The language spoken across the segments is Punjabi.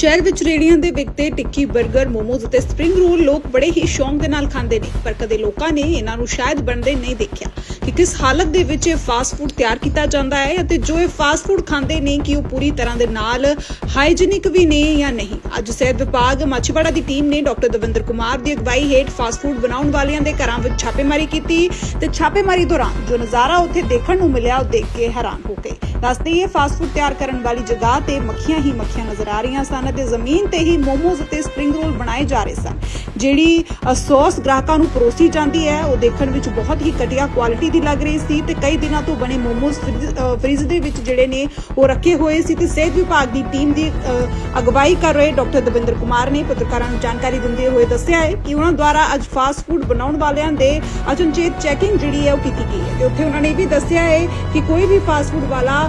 ਸ਼ਹਿਰ ਵਿੱਚ ਰੇੜੀਆਂ ਦੇ ਵਿਕਦੇ ਟਿੱਕੀ 버ਗਰ ਮੋਮੋਜ਼ ਅਤੇ ਸਪਰਿੰਗ ਰੋਲ ਲੋਕ ਬੜੇ ਹੀ ਸ਼ੌਂਕ ਦੇ ਨਾਲ ਖਾਂਦੇ ਨੇ, ਪਰ ਕਦੇ ਲੋਕਾਂ ਨੇ ਇਹਨਾਂ ਨੂੰ ਸ਼ਾਇਦ ਬਣਦੇ ਨਹੀਂ ਦੇਖਿਆ। ਕਿ ਕਿਸ ਹਾਲਤ ਦੇ ਵਿੱਚ ਇਹ ਫਾਸਟ ਫੂਡ ਤਿਆਰ ਕੀਤਾ ਜਾਂਦਾ ਹੈ ਅਤੇ ਜੋ ਇਹ ਫਾਸਟ ਫੂਡ ਖਾਂਦੇ ਨੇ ਕਿ ਉਹ ਪੂਰੀ ਤਰ੍ਹਾਂ ਦੇ ਨਾਲ ਹਾਈਜੀਨਿਕ ਵੀ ਨੇ ਜਾਂ ਨਹੀਂ? ਅੱਜ ਸਿਹਤ ਵਿਭਾਗ ਮਾਛੀਵਾੜਾ ਦੀ ਟੀਮ ਨੇ ਡਾਕਟਰ ਦਵਿੰਦਰ ਕੁਮਾਰ ਦੀ ਅਗਵਾਈ ਹੇਠ ਫਾਸਟ ਫੂਡ ਬਣਾਉਣ ਵਾਲਿਆਂ ਦੇ ਘਰਾਂ ਵਿੱਚ ਛਾਪੇਮਾਰੀ ਕੀਤੀ ਤੇ ਛਾਪੇਮਾਰੀ ਦੌਰਾਨ ਜੋ ਨਜ਼ਾਰਾ ਉੱਥੇ ਦੇਖਣ ਨੂੰ ਮਿਲਿਆ ਉਹ ਦੇਖ ਕੇ ਹੈਰਾਨ ਹੋ ਗਏ। ਦੱਸਦੇ ਇਹ ਫਾਸਟ ਫੂਡ ਤਿਆਰ ਕਰਨ ਵਾਲੀ ਜਗ੍ਹਾ ਤੇ ਮੱਖੀਆਂ ਹੀ ਮੱਖੀਆਂ ਨਜ਼ਰ ਆ ਰਹੀਆਂ ਸਨ ਅਤੇ ਜ਼ਮੀਨ ਤੇ ਹੀ ਮੋਮੋਜ਼ ਅਤੇ ਸਪਰਿੰਗ ਰੋਲ ਬਣਾਏ ਜਾ ਰਹੇ ਸਨ। ਜਿਹੜੀ ਅ, ਸੌਸ ਗ੍ਰਾਹਕਾਂ ਨੂੰ ਪਰੋਸੀ ਜਾਂਦੀ ਹੈ ਉਹ ਦੇਖਣ ਵਿੱਚ ਬਹੁਤ ਹੀ ਘਟੀਆ ਕੁਆਲਿਟੀ ਦੀ ਲੱਗ ਰਹੀ ਸੀ ਤੇ ਕਈ ਦਿਨਾਂ ਤੋਂ ਬਣੇ ਮੋਮੋਜ਼ ਫਰਿੱਜ- ਫਰਿੱਜ ਦੇ ਵਿੱਚ ਜਿਹੜੇ ਨੇ ਉਹ ਰੱਖੇ ਹੋਏ ਸੀ ਤੇ ਸਿਹਤ ਵਿਭਾਗ ਦੀ ਟੀਮ ਦੀ ਅਗਵਾਈ ਕਰ ਰਹੇ ਡਾਕਟਰ ਦਵਿੰਦਰ ਕੁਮਾਰ ਨੇ ਪੱਤਰਕਾਰਾਂ ਨੂੰ ਜਾਣਕਾਰੀ ਦਿੰਦੇ ਹੋਏ ਦੱਸਿਆ ਹੈ ਕਿ ਉਹਨਾਂ ਦੁਆਰਾ ਅੱਜ ਫਾਸਟ ਫੂਡ ਬਣਾਉਣ ਵਾਲਿਆਂ ਦੇ ਅਚਨਚੇਤ ਚੈਕਿੰਗ ਜਿਹੜੀ ਹੈ ਉਹ ਕੀਤੀ ਗਈ ਹੈ ਤੇ ਉੱਥੇ ਉਹਨਾਂ ਨੇ ਇਹ ਵੀ ਦੱਸਿਆ ਹੈ ਕਿ ਕੋਈ ਵੀ ਫਾਸਟ ਫੂਡ ਵਾਲਾ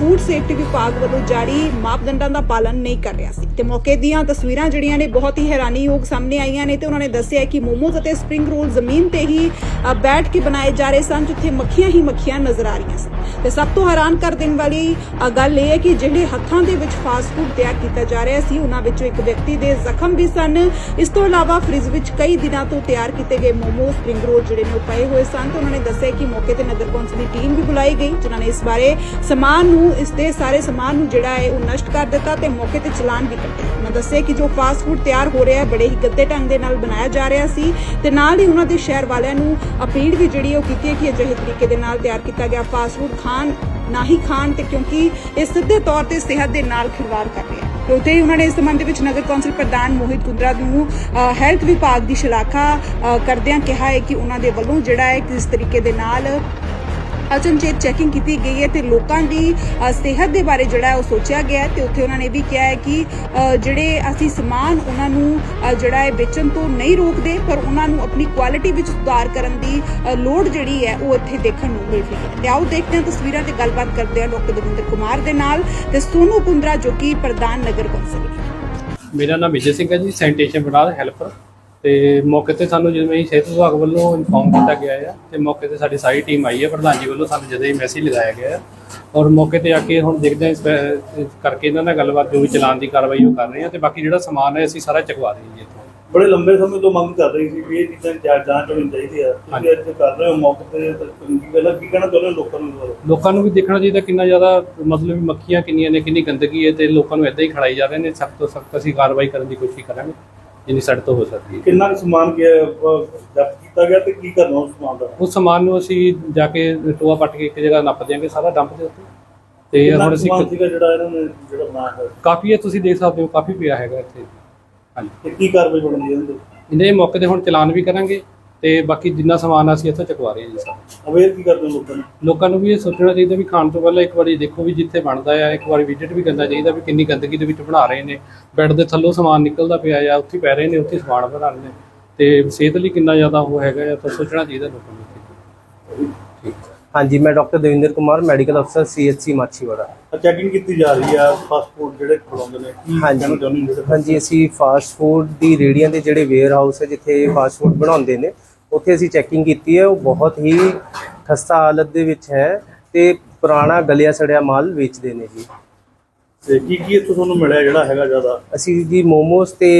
ਫੂਡ ਸੇਫਟੀ ਵਿਭਾਗ ਵੱਲੋਂ ਜਾਰੀ ਮਾਪਦੰਡਾਂ ਦਾ ਪਾਲਣ ਨਹੀਂ ਕਰ ਰਿਹਾ ਸੀ। ਤੇ ਮੌਕੇ ਦੀਆਂ ਤਸਵੀਰਾਂ ਜਿਹੜੀਆਂ ਨੇ ਬਹੁਤ ਹੀ ਹੈਰਾਨੀਯੋਗ ਸਾਹਮਣੇ ਆਈਆਂ ਨੇ ਤੇ ਉਹਨਾਂ ਨੇ ਦੱਸਿਆ ਕਿ ਮੋਮੋਜ਼ ਅਤੇ ਸਪਰਿੰਗ ਰੋਲ ਜ਼ਮੀਨ ਤੇ ਹੀ ਬੈਠ ਕੇ ਬਣਾਏ ਜਾ ਰਹੇ ਸਨ, ਜਿੱਥੇ ਮੱਖੀਆਂ ਹੀ ਮੱਖੀਆਂ ਨਜ਼ਰ ਆ ਰਹੀਆਂ ਸਨ। ਤੇ ਸਭ ਤੋਂ ਹੈਰਾਨ ਕਰ ਦੇਣ ਵਾਲੀ ਗੱਲ ਇਹ ਹੈ ਕਿ ਜਿਹੜੇ ਹੱਥਾਂ ਦੇ ਵਿੱਚ ਫਾਸਟ ਫੂਡ ਤਿਆਰ ਕੀਤਾ ਜਾ ਰਿਹਾ ਸੀ, ਉਹਨਾਂ ਵਿੱਚੋਂ ਇੱਕ ਵਿਅਕਤੀ ਦੇ ਜ਼ਖਮ ਵੀ ਸਨ। ਇਸ ਤੋਂ ਇਲਾਵਾ ਫ੍ਰਿਜ ਵਿੱਚ ਕਈ ਦਿਨਾਂ ਤੋਂ ਤਿਆਰ ਕੀਤੇ ਗਏ ਮੋਮੋ ਸਪਰਿੰਗ ਰੋਲ ਜਿਹੜੇ ਨੇ ਉਹ ਪਏ ਹੋਏ ਸਨ। ਤੇ ਉਹਨਾਂ ਨੇ ਦੱਸਿਆ ਕਿ ਮੌਕੇ ਤੇ ਨਗਰ ਕੌਂਸਲ ਦੀ ਟੀਮ ਵੀ ਬੁਲਾਈ ਗਈ, ਜਿਨ੍ਹਾਂ ਨੇ ਇਸ ਬਾਰੇ ਸਮਾਨ ਨੂੰ ਇਸ ਦੇ ਸਾਰੇ ਸਮਾਨ ਨੂੰ ਜਿਹੜਾ ਹੈ ਉਹ ਨਸ਼ਟ ਕਰ ਦਿੱਤਾ ਤੇ ਮੌਕੇ ਤੇ ਚਲਾਨ ਵੀ ਕੱਟੇ ਉਹਨਾਂ ਦੱਸਿਆ ਕਿ ਜੋ ਫਾਸਟ ਫੂਡ ਤਿਆਰ ਹੋ ਰਿਹਾ ਹੈ, ਬੜੇ ਹੀ ਗੱਦੇ ਢੰਗ ਦੇ ਨਾਲ ਬਣਾਇਆ ਜਾ ਰਿਹਾ ਸੀ ਤੇ ਨਾਲ ਹੀ ਉਹਨਾਂ ਦੇ ਸ਼ਹਿਰ ਵਾਲਿਆਂ ਨੂੰ ਅਪੀਲ ਵੀ ਜਿਹੜੀ ਉਹ ਕੀਤੀ ਹੈ ਕਿ ਅਜਿਹੇ ਤਰੀਕੇ ਦੇ ਨਾਲ ਤਿਆਰ ਕੀਤਾ ਗਿਆ ਫਾਸਟ ਫੂਡ ਖਾਣ, ਨਾ ਹੀ ਖਾਣ ਤੇ ਕਿਉਂਕਿ ਇਹ ਸਿੱਧੇ ਤੌਰ ਤੇ ਸਿਹਤ ਦੇ ਨਾਲ ਖਿਲਵਾੜ ਕਰ ਰਿਹਾ ਹੈ। ਤੇ ਉੱਥੇ ਹੀ ਉਹਨਾਂ ਨੇ ਇਸ ਸੰਬੰਧ ਵਿੱਚ ਨਗਰ ਕੌਂਸਲ ਪ੍ਰਧਾਨ ਮੋਹਿਤ ਕੁੰਦਰਾ ਨੂੰ ਹੈਲਥ ਵਿਭਾਗ ਦੀ ਸ਼ਲਾਘਾ ਕਰਦਿਆਂ ਕਿਹਾ ਹੈ ਕਿ ਉਹਨਾਂ ਦੇ ਵੱਲੋਂ ਜਿਹੜਾ ਹੈ ਕਿਸ ਤਰੀਕੇ ਦੇ ਨਾਲ ਅਚਨਚੇਤ ਚੈਕਿੰਗ ਕੀਤੀ ਗਈ ਹੈ ਤੇ ਲੋਕਾਂ ਦੀ ਸਿਹਤ ਦੇ ਬਾਰੇ ਜਿਹੜਾ ਉਹ ਸੋਚਿਆ ਗਿਆ ਤੇ ਉੱਥੇ ਉਹਨਾਂ ਨੇ ਵੀ ਕਿਹਾ ਹੈ ਕਿ ਜਿਹੜੇ ਅਸੀਂ ਸਮਾਨ ਉਹਨਾਂ ਨੂੰ ਜਿਹੜਾ ਹੈ ਵੇਚਣ ਤੋਂ ਨਹੀਂ ਰੋਕਦੇ, ਪਰ ਉਹਨਾਂ ਨੂੰ ਆਪਣੀ ਕੁਆਲਿਟੀ ਵਿੱਚ ਸੁਧਾਰ ਕਰਨ ਦੀ ਲੋੜ ਜਿਹੜੀ ਹੈ ਉਹ ਇੱਥੇ ਦੇਖਣ ਨੂੰ ਮਿਲ ਰਹੀ ਹੈ। ਤੇ ਆਓ ਦੇਖਦੇ ਹਾਂ ਤਸਵੀਰਾਂ ਤੇ ਗੱਲਬਾਤ ਕਰਦੇ ਹਾਂ ਡਾਕਟਰ ਦਵਿੰਦਰ ਕੁਮਾਰ ਦੇ ਨਾਲ ਤੇ ਸੋਨੂ ਪੁੰਦਰਾ ਜੋ ਕਿ ਪ੍ਰਧਾਨ ਨਗਰ ਕੌਂਸਲ। ਮੇਰਾ ਨਾਮ ਵਿਜੇ ਸਿੰਘ ਹੈ ਜੀ ਸੈਨੀਟੇਸ਼ਨ ਵਿਭਾਗ ਹੈਲਪਰ ਤੇ ਮੌਕੇ ਤੇ ਸਾਨੂੰ ਜਿਵੇਂ ਸਿਹਤ ਵਿਭਾਗ ਵੱਲੋਂ ਇਨਫੋਰਮ ਕੀਤਾ ਗਿਆ ਹੈ ਤੇ ਮੌਕੇ ਤੇ ਸਾਡੀ ਸਾਰੀ ਟੀਮ ਆਈ ਹੈ ਪ੍ਰਧਾਨ ਜੀ ਵੱਲੋਂ ਸਾਨੂੰ ਜਦੋਂ ਹੀ ਮੈਸੇਜ ਲਗਾਇਆ ਗਿਆ ਹੈ ਔਰ ਮੌਕੇ ਤੇ ਆ ਕੇ ਹੁਣ ਦੇਖਦੇ ਹਾਂ ਕਰਕੇ ਇਹਨਾਂ ਨਾਲ ਗੱਲਬਾਤ ਜੋ ਵੀ ਚਲਾਨ ਦੀ ਕਾਰਵਾਈ ਉਹ ਕਰ ਰਹੇ ਹਾਂ ਤੇ ਬਾਕੀ ਜਿਹੜਾ ਸਮਾਨ ਹੈ ਅਸੀਂ ਸਾਰਾ ਚੁਕਵਾ ਰਹੇ ਹਾਂ ਜੀ ਇੱਥੋਂ। ਬੜੇ ਲੰਬੇ ਸਮੇਂ ਤੋਂ ਮੰਗ ਕਰ ਰਹੀ ਸੀ ਵੀ ਇਹ ਚੀਜ਼ਾਂ ਜਾਂਚ ਜਾਂਚ ਹੋਣੀ ਚਾਹੀਦੀ ਆ। ਤੁਸੀਂ ਅੱਜ ਕਰ ਰਹੇ ਹੋ ਮੌਕੇ ਤੇ ਚੰਗੀ ਗੱਲ ਆ ਕੀ ਕਹਿਣਾ ਚਾਹੁੰਦੇ ਲੋਕਾਂ ਨੂੰ ਲੋਕਾਂ ਨੂੰ ਵੀ ਦੇਖਣਾ ਚਾਹੀਦਾ ਕਿੰਨਾ ਜ਼ਿਆਦਾ ਮਤਲਬ ਮੱਖੀਆਂ ਕਿੰਨੀਆਂ ਨੇ ਕਿੰਨੀ ਗੰਦਗੀ ਹੈ ਤੇ ਲੋਕਾਂ ਨੂੰ ਇਦਾਂ ਹੀ ਖੜਾਈ ਜਾ ਰਹੇ ਨੇ ਸਖਤ ਤੋਂ ਸਖਤ ਅਸੀਂ ਕਾਰਵਾਈ ਕਰਨ ਦੀ ਕੋਸ਼ਿਸ਼ ਕਰਾਂਗੇ। ਜਿੰਨੀ ਸਾਡੇ ਤੋਂ ਹੋ ਸਕਦੀ ਹੈ। ਕਿੰਨਾ ਕੁ ਸਮਾਨ ਗਿਆ ਜ਼ਬਤ ਕੀਤਾ ਗਿਆ ਤੇ ਕੀ ਕਰਨਾ ਉਸ ਸਮਾਨ ਦਾ? ਉਸ ਸਮਾਨ ਨੂੰ ਅਸੀਂ ਜਾ ਕੇ ਟੋਆ ਪੱਟ ਕੇ ਇੱਕ ਜਗ੍ਹਾ ਨੱਪ ਦਿਆਂਗੇ ਸਾਰਾ ਡੰਪ ਦੇ ਉੱਤੇ। ਤੇ ਹੁਣ ਅਸੀਂ ਸਮਾਨ ਸੀਗਾ ਜਿਹੜਾ ਇਹਨਾਂ ਨੇ ਜਿਹੜਾ ਬਣਾਇਆ ਹੈ ਕਾਫੀ ਹੈ ਤੁਸੀਂ ਦੇਖ ਸਕਦੇ ਹੋ ਕਾਫੀ ਪਿਆ ਹੈਗਾ ਇੱਥੇ। ਹਾਂਜੀ। ਤੇ ਕੀ ਕਾਰਵਾਈ ਬਣਦੀ ਹੈ ਇਹਦੇ ਇਹਦੇ ਮੌਕੇ ਤੇ ਹੁਣ ਚਲਾਨ ਵੀ ਕਰਾਂਗੇ। ਤੇ ਬਾਕੀ ਜਿੰਨਾ ਸਮਾਨ ਅਸੀਂ ਇੱਥੋਂ ਚੁਕਵਾ ਰਹੇ ਹਾਂ ਜੀ ਸਾਰਾ। ਅਵੇਅਰ ਕੀ ਕਰਦੇ ਹੋ ਲੋਕਾਂ ਨੂੰ? ਲੋਕਾਂ ਨੂੰ ਵੀ ਇਹ ਸੋਚਣਾ ਚਾਹੀਦਾ ਵੀ ਖਾਣ ਤੋਂ ਪਹਿਲਾਂ ਇੱਕ ਵਾਰੀ ਦੇਖੋ ਵੀ ਜਿੱਥੇ ਬਣਦਾ ਆ ਇੱਕ ਵਾਰੀ ਵਿਜ਼ਿਟ ਵੀ ਕਰਨਾ ਚਾਹੀਦਾ ਵੀ ਕਿੰਨੀ ਗੰਦਗੀ ਦੇ ਵਿੱਚ ਬਣਾ ਰਹੇ ਨੇ। ਬੈੱਡ ਦੇ ਥੱਲੋਂ ਸਮਾਨ ਨਿਕਲਦਾ ਪਿਆ ਆ ਉੱਥੇ ਪੈ ਰਹੇ ਨੇ ਉੱਥੇ ਸਮਾਨ ਬਣਾ ਰਹੇ ਨੇ। ਤੇ ਸਿਹਤ ਲਈ ਕਿੰਨਾ ਜ਼ਿਆਦਾ ਉਹ ਹੈਗਾ ਆ ਤਾਂ ਸੋਚਣਾ ਚਾਹੀਦਾ ਲੋਕਾਂ ਨੂੰ। ਠੀਕ ਹਾਂਜੀ ਮੈਂ ਡਾਕਟਰ ਦਵਿੰਦਰ ਕੁਮਾਰ ਮੈਡੀਕਲ ਅਫਸਰ ਸੀਐਚਸੀ ਮਾਛੀਵਾੜਾ। ਚੈਕਿੰਗ ਕੀਤੀ ਜਾ ਰਹੀ ਆ ਫਾਸਟ ਫੂਡ ਜਿਹੜੇ ਖਵਾਉਂਦੇ ਨੇ ਕੀ ਹਾਂਜੀ। ਕਹਿਣਾ ਚਾਹੁੰਦੇ ਹੋ? ਜਿਹੜੇ ਹਾਂਜੀ ਅਸੀਂ ਫਾਸਟ ਫੂਡ ਦੀ ਰੇੜੀਆਂ ਦੇ ਜਿਹੜੇ ਵੇਅਰ ਹਾਊਸ ਹੈ ਜਿੱਥੇ ਫਾਸਟ ਫੂਡ ਬਣਾਉਂਦੇ ਨੇ ਉੱਥੇ ਅਸੀਂ ਚੈਕਿੰਗ ਕੀਤੀ ਹੈ ਉਹ ਬਹੁਤ ਹੀ ਖਸਤਾ ਹਾਲਤ ਦੇ ਵਿੱਚ ਹੈ ਤੇ ਪੁਰਾਣਾ ਗਲਿਆ ਸੜਿਆ ਮਾਲ ਵੇਚਦੇ ਨੇ ਜੀ। ਤੇ ਕੀ ਕੀ ਇੱਥੋਂ ਤੁਹਾਨੂੰ ਮਿਲਿਆ ਜਿਹੜਾ ਹੈਗਾ ਜ਼ਿਆਦਾ? ਅਸੀਂ ਜੀ ਮੋਮੋਸ ਤੇ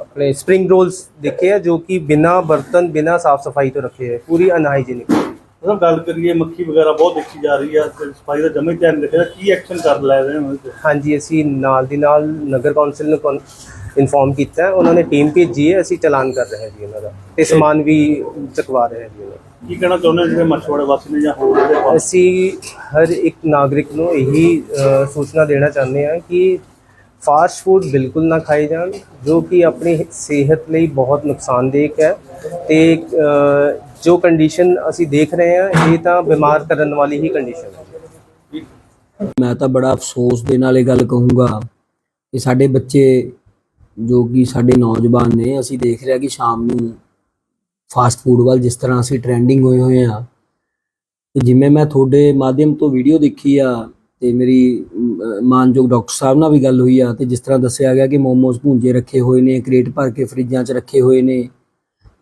ਆਪਣੇ ਸਪਰਿੰਗ ਰੋਲਸ ਦੇਖੇ ਆ ਜੋ ਕਿ ਬਿਨਾ ਬਰਤਨ ਬਿਨਾ ਸਾਫ਼ ਸਫ਼ਾਈ ਤੋਂ ਰੱਖੇ ਹੈ ਪੂਰੀ ਅਨਹਾਈਜੀਨਿਕ ਜਦੋਂ ਗੱਲ ਕਰੀਏ ਮੱਖੀ ਵਗੈਰਾ ਬਹੁਤ ਦੇਖੀ ਜਾ ਰਹੀ ਆ ਤੇ ਸਫ਼ਾਈ ਦਾ ਜਮੇ ਧਿਆਨ ਰੱਖਿਆ ਕੀ ਐਕਸ਼ਨ ਕਰ ਲੈ ਰਹੇ ਹੋ? ਹਾਂਜੀ ਅਸੀਂ ਨਾਲ ਦੀ ਨਾਲ ਨਗਰ ਕੌਂਸਲ ਨੂੰ ਇਨਫੋਰਮ ਕੀਤਾ ਉਹਨਾਂ ਨੇ ਟੀਮ ਭੇਜੀ ਹੈ ਅਸੀਂ ਚਲਾਨ ਕਰ ਰਹੇ ਹਾਂ ਜੀ ਉਹਨਾਂ ਦਾ ਤੇ ਸਮਾਨ ਵੀ ਚੁਕਵਾ ਰਹੇ ਹਾਂ ਜੀ ਉਹਨਾਂ। ਕੀ ਕਹਿਣਾ ਚਾਹੁੰਦੇ ਜਿਹੜੇ ਮਛਵਾੜੇ ਵਾਸੀ ਨੇ ਜਾਂ ਹੋਰ ਜਿਹੜੇ ਅਸੀਂ ਹਰ ਇੱਕ ਨਾਗਰਿਕ ਨੂੰ ਇਹੀ ਸੂਚਨਾ ਦੇਣਾ ਚਾਹੁੰਦੇ ਹਾਂ ਕਿ ਫਾਸਟ ਫੂਡ ਬਿਲਕੁਲ ਨਾ ਖਾਏ ਜਾਣ ਜੋ ਕਿ ਆਪਣੀ ਸਿਹਤ ਲਈ ਬਹੁਤ ਨੁਕਸਾਨਦੇਹ ਹੈ ਤੇ ਜੋ ਕੰਡੀਸ਼ਨ ਅਸੀਂ ਦੇਖ ਰਹੇ ਹਾਂ, ਇਹ ਤਾਂ ਬਿਮਾਰ ਕਰਨ ਵਾਲੀ ਹੀ ਕੰਡੀਸ਼ਨ ਹੈ। ਮੈਂ ਤਾਂ ਬੜਾ ਅਫਸੋਸ ਦੇ ਨਾਲ ਇਹ ਗੱਲ ਕਹੂੰਗਾ ਕਿ ਸਾਡੇ ਬੱਚੇ ਜੋ ਕਿ ਸਾਡੇ ਨੌਜਵਾਨ ਨੇ, ਅਸੀਂ ਦੇਖ ਰਿਹਾ ਕਿ ਸ਼ਾਮ ਨੂੰ ਫਾਸਟ ਫੂਡ ਵੱਲ ਜਿਸ ਤਰ੍ਹਾਂ ਅਸੀਂ ਟ੍ਰੈਂਡਿੰਗ ਹੋਏ ਹੋਏ ਆ ਜਿਵੇਂ ਮੈਂ ਤੁਹਾਡੇ ਮਾਧਿਅਮ ਤੋਂ ਵੀਡੀਓ ਦੇਖੀ ਆ ਤੇ ਮੇਰੀ ਮਾਨਯੋਗ ਡਾਕਟਰ ਸਾਹਿਬ ਨਾਲ ਵੀ ਗੱਲ ਹੋਈ ਆ, ਤੇ ਜਿਸ ਤਰ੍ਹਾਂ ਦੱਸਿਆ ਗਿਆ ਕਿ ਮੋਮੋਸ ਭੁੰਜੇ ਰੱਖੇ ਹੋਏ ਨੇ, ਕ੍ਰੇਟ ਭਰ ਕੇ ਫਰਿੱਜਾਂ 'ਚ ਰੱਖੇ ਹੋਏ ਨੇ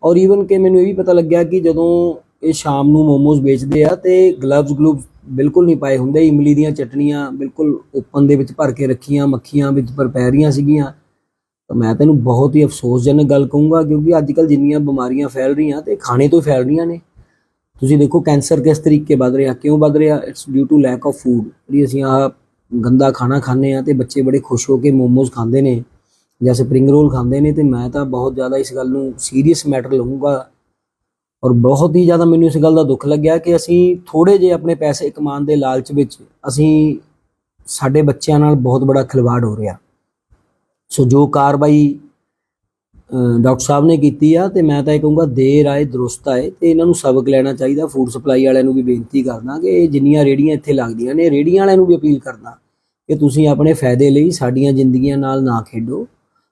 ਔਰ ਈਵਨ ਕਿ ਮੈਨੂੰ ਇਹ ਵੀ ਪਤਾ ਲੱਗਿਆ ਕਿ ਜਦੋਂ ਇਹ ਸ਼ਾਮ ਨੂੰ ਮੋਮੋਜ਼ ਵੇਚਦੇ ਆ ਤੇ ਗਲਵਜ਼ ਗਲੂਵਸ ਬਿਲਕੁਲ ਨਹੀਂ ਪਾਏ ਹੁੰਦੇ, ਇਮਲੀ ਦੀਆਂ ਚਟਣੀਆਂ ਬਿਲਕੁਲ ਓਪਨ ਦੇ ਵਿੱਚ ਭਰ ਕੇ ਰੱਖੀਆਂ, ਮੱਖੀਆਂ ਵਿੱਚ ਪਰ ਪੈ ਰਹੀਆਂ ਸੀਗੀਆਂ। ਤਾਂ ਮੈਂ ਤੈਨੂੰ ਬਹੁਤ ਹੀ ਅਫਸੋਸਜਨਕ ਗੱਲ ਕਹੂੰਗਾ ਕਿਉਂਕਿ ਅੱਜ ਕੱਲ ਜਿੰਨੀਆਂ ਬਿਮਾਰੀਆਂ ਫੈਲ ਰਹੀਆਂ ਤੇ ਖਾਣੇ ਤੋਂ ਹੀ ਫੈਲ ਰਹੀਆਂ ਨੇ। ਤੁਸੀਂ ਦੇਖੋ ਕੈਂਸਰ ਕਿਸ ਤਰੀਕੇ ਵੱਧ ਰਿਹਾ, ਕਿਉਂ ਵੱਧ ਰਿਹਾ? It's due to lack of food ਜਿਹੜੀ ਅਸੀਂ ਆ ਗੰਦਾ ਖਾਣਾ ਖਾਂਦੇ ਆ ਤੇ ਬੱਚੇ ਬੜੇ ਖੁਸ਼ ਹੋ ਕੇ ਮੋਮੋਜ਼ ਖਾਂਦੇ ਨੇ। ਜਾਂ ਸਪਰਿੰਗ ਰੋਲ ਖਾਂਦੇ ਨੇ ਤੇ ਮੈਂ ਤਾਂ ਬਹੁਤ ਜ਼ਿਆਦਾ ਇਸ ਗੱਲ ਨੂੰ ਸੀਰੀਅਸ ਮੈਟਰ ਲਵਾਂਗਾ ਔਰ ਬਹੁਤ ਹੀ ਜ਼ਿਆਦਾ ਮੈਨੂੰ ਇਸ ਗੱਲ ਦਾ ਦੁੱਖ ਲੱਗਿਆ ਕਿ ਅਸੀਂ ਥੋੜੇ ਜਿਹੇ ਆਪਣੇ ਪੈਸੇ ਕਮਾਉਣ ਦੇ ਲਾਲਚ ਵਿੱਚ ਅਸੀਂ ਸਾਡੇ ਬੱਚਿਆਂ ਨਾਲ ਬਹੁਤ ਬੜਾ ਖਿਲਵਾੜ ਹੋ ਰਿਹਾ। ਸੋ ਜੋ ਕਾਰਵਾਈ ਡਾਕਟਰ ਸਾਹਿਬ ਨੇ ਕੀਤੀ ਆ ਤੇ ਮੈਂ ਤਾਂ ਇਹ ਕਹੂੰਗਾ ਦੇਰ ਆਏ ਦਰੁਸਤ ਆਏ ਤੇ ਇਹਨਾਂ ਨੂੰ ਸਬਕ ਲੈਣਾ ਚਾਹੀਦਾ। ਫੂਡ ਸਪਲਾਈ ਵਾਲਿਆਂ ਨੂੰ ਵੀ ਬੇਨਤੀ ਕਰਦਾ ਕਿ ਇਹ ਜਿੰਨੀਆਂ ਰੇੜੀਆਂ ਇੱਥੇ ਲੱਗਦੀਆਂ ਨੇ ਰੇੜੀਆਂ ਵਾਲਿਆਂ ਨੂੰ ਵੀ ਅਪੀਲ ਕਰਦਾ ਕਿ ਤੁਸੀਂ ਆਪਣੇ ਫਾਇਦੇ ਲਈ ਸਾਡੀਆਂ ਜ਼ਿੰਦਗੀਆਂ ਨਾਲ ਨਾ ਖੇਡੋ।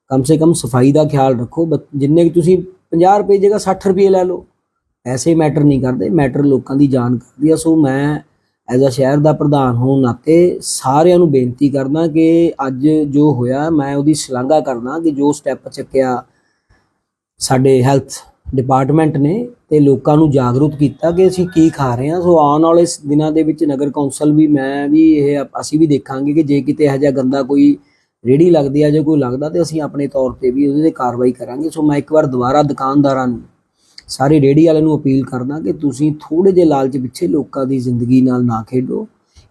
ਕਮ ਸੇ ਕਮ ਸਫ਼ਾਈ ਦਾ ਖਿਆਲ ਰੱਖੋ ਬ- ਜਿੰਨੇ ਕਿ ਤੁਸੀਂ 50 ਰੁਪਏ ਜਗ੍ਹਾ 60 ਰੁਪਏ ਲੈ ਲਓ। ਐਸੇ ਮੈਟਰ ਨਹੀਂ ਕਰਦੇ, ਮੈਟਰ ਲੋਕਾਂ ਦੀ ਜਾਨ ਕਰਦੀ ਆ। ਸੋ ਮੈਂ ਐਜ਼ ਅ ਸ਼ਹਿਰ ਦਾ ਪ੍ਰਧਾਨ ਹੋਣ ਨਾਤੇ ਸਾਰਿਆਂ ਨੂੰ ਬੇਨਤੀ ਕਰਦਾ ਕਿ ਅੱਜ ਜੋ ਹੋਇਆ, ਮੈਂ ਉਹਦੀ ਸ਼ਲਾਘਾ ਕਰਦਾ ਕਿ ਜੋ ਸਟੈਪ ਚੱਕਿਆ ਸਾਡੇ ਹੈਲਥ ਡਿਪਾਰਟਮੈਂਟ ਨੇ ਤੇ ਲੋਕਾਂ ਨੂੰ ਜਾਗਰੂਕ ਕੀਤਾ ਕਿ ਅਸੀਂ ਕੀ ਖਾ ਰਹੇ ਹਾਂ। ਸੋ ਆਉਣ ਵਾਲੇ ਦਿਨਾਂ ਦੇ ਵਿੱਚ ਨਗਰ ਕੌਂਸਲ ਵੀ, ਮੈਂ ਵੀ ਇਹ, ਅਸੀਂ ਵੀ ਦੇਖਾਂਗੇ ਕਿ ਜੇ ਕਿਤੇ ਇਹੋ ਜਿਹਾ ਗੰਦਾ ਕੋਈ ਰੇੜੀ ਲੱਗਦੀ ਆ, ਜੇ ਕੋਈ ਲੱਗਦਾ ਤੇ ਅਸੀਂ ਆਪਣੇ ਤੌਰ ਤੇ ਵੀ ਉਹਦੇ ਤੇ ਕਾਰਵਾਈ ਕਰਾਂਗੇ। ਸੋ ਮੈਂ ਇੱਕ ਵਾਰ ਦੁਬਾਰਾ ਦੁਕਾਨਦਾਰਾਂ ਨੂੰ, ਸਾਰੇ ਰੇੜੀ ਵਾਲਿਆਂ ਨੂੰ ਅਪੀਲ ਕਰਦਾ ਕਿ ਤੁਸੀਂ ਥੋੜੇ ਜਿਹੇ ਲਾਲਚ ਪਿੱਛੇ ਲੋਕਾਂ ਦੀ ਜ਼ਿੰਦਗੀ ਨਾਲ ਨਾ ਖੇਡੋ।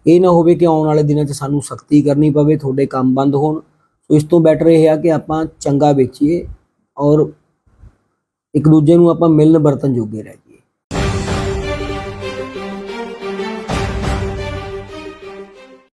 ਇਹ ਨਾ ਹੋਵੇ ਕਿ ਆਉਣ ਵਾਲੇ ਦਿਨਾਂ 'ਚ ਸਾਨੂੰ ਸਖਤੀ ਕਰਨੀ ਪਵੇ, ਤੁਹਾਡੇ ਕੰਮ ਬੰਦ ਹੋਣ। ਸੋ ਇਸ ਤੋਂ ਬੈਟਰ ਇਹ ਆ ਕਿ ਆਪਾਂ ਚੰਗਾ ਵੇਚੀਏ ਔਰ ਇੱਕ ਦੂਜੇ ਨੂੰ ਆਪਾਂ ਮਿਲਣ ਵਰਤਨ ਜੋਗੇ ਰਹਿ ਜਾਈਏ